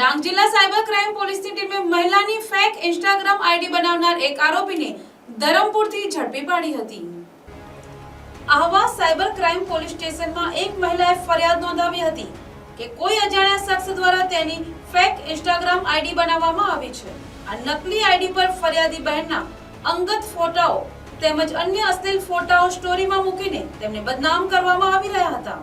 ડાંગ જિલ્લા cyber crime પોલીસની ટીમે મહિલાની ફેક ઇન્સ્ટાગ્રામ આઈડી બનાવનાર એક આરોપીને ધરમપુરથી ઝડપી પાડી હતી. આહવા સાયબર ક્રાઇમ પોલીસ સ્ટેશનમાં એક મહિલાએ ફરિયાદ નોંધાવી હતી કે કોઈ અજાણ્યા શખ્સ દ્વારા તેની ફેક ઇન્સ્ટાગ્રામ આઈડી બનાવવામાં આવી છે. આ નકલી આઈડી પર ફરિયાદી બહેનના અંગત ફોટાઓ તેમજ અન્ય અશ્લીલ ફોટાઓ સ્ટોરીમાં મૂકીને તેમને બદનામ કરવામાં આવી રહ્યા હતા.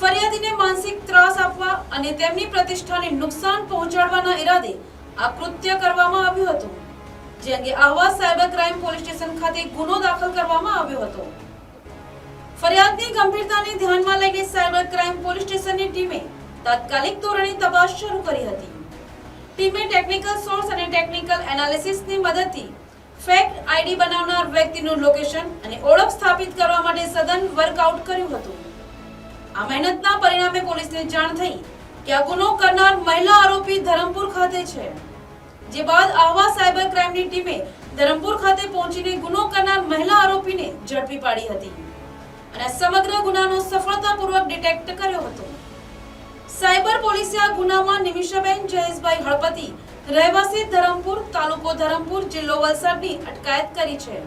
ફરિયાદીને માનસિક ત્રાસ આપવા અને તેમની પ્રતિષ્ઠાને નુકસાન પહોંચાડવાના ઈરાદે આ કૃત્ય કરવામાં આવ્યું હતું. જે અંગે Ahwa cyber crime police station ખાતે ગુનો દાખલ કરવામાં આવ્યો હતો. ફરિયાદની ગંભીરતાને ધ્યાનમાં લઈને સાયબર ક્રાઇમ પોલીસ સ્ટેશનની ટીમે તાત્કાલિક ધોરણે તપાસ શરૂ કરી હતી. ટીમે ટેકનિકલ સોર્સ અને ટેકનિકલ એનાલિસિસની મદદથી ફેક આઈડી બનાવનાર વ્યક્તિનું લોકેશન અને ઓળખ સ્થાપિત કરવા માટે સઘન વર્કઆઉટ કર્યું હતું. આ મહેનતના પરિણામે પોલીસને જાણ થઈ કે આ ગુનો કરનાર મહિલા આરોપી ધરમપુર ખાતે છે. જે બાદ આહવા સાયબર ક્રાઇમની ટીમે ધરમપુર ખાતે પહોંચીને ગુનો કરનાર મહિલા આરોપીને ઝડપી પાડી હતી અને સમગ્ર ગુનાનો સફળતાપૂર્વક ડિટેક્ટ કર્યો હતો. સાયબર પોલીસે આ ગુનામાં નિમિષાબેન, જયેશભાઈ હળપતિ, રહેવાસી ધરમપુર, તાલુકો ધરમપુર, જિલ્લો વલસાડની અટકાયત કરી છે.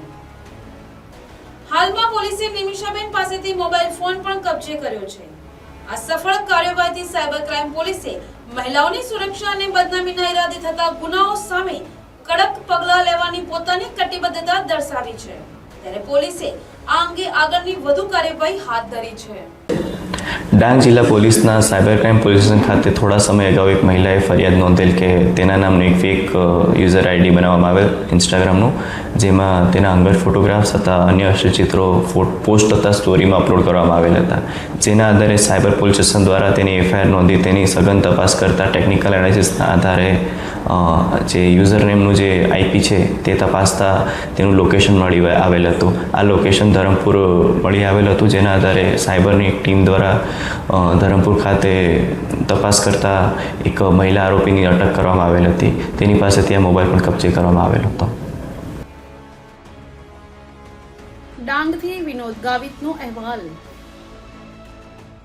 હાલમાં પોલીસે નિમિષાબેન પાસેથી મોબાઈલ ફોન પણ કબજે કર્યો છે. આ સફળ કાર્યવાહીથી સાયબર ક્રાઇમ પોલીસે મહિલાઓની સુરક્ષા અને બદનામીના ઈરાદે થતા ગુનાઓ સામે કડક પગલાં લેવાની પોતાની કટિબદ્ધતા દર્શાવી છે. ત્યારે પોલીસે આ અંગે આગળની વધુ કાર્યવાહી હાથ ધરી છે. ડાંગ જિલ્લા પોલીસના સાયબર ક્રાઇમ પોલીસ સ્ટેશન ખાતે થોડા સમય અગાઉ એક મહિલાએ ફરિયાદ નોંધેલ કે તેના નામનું એક ફેક યુઝર આઈડી બનાવવામાં આવેલ ઇન્સ્ટાગ્રામનું જેમાં તેના અંગત ફોટોગ્રાફ્સ હતા, અન્ય ચિત્રો પોસ્ટ તથા સ્ટોરીમાં અપલોડ કરવામાં આવેલ હતા. જેના આધારે સાયબર પોલીસ સ્ટેશન દ્વારા તેની એફઆઈઆર નોંધી તેની સઘન તપાસ કરતા ટેકનિકલ એનાલિસિસના આધારે જે યુઝર નેમનું જે આઈપી છે તે તપાસતા તેનું લોકેશન મળી આવેલ હતું. આ લોકેશન ધરમપુર મળી આવેલ હતું, જેના આધારે સાયબરની એક ટીમ દ્વારા ધરમપુર ખાતે તપાસ કરતા એક મહિલા આરોપીની અટક કરવામાં આવેલ હતી. તેની પાસેથી આ મોબાઈલ પણ કબજે કરવામાં આવેલ હતો. ડાંગથી વિનોદ ગાવિતનો અહેવાલ.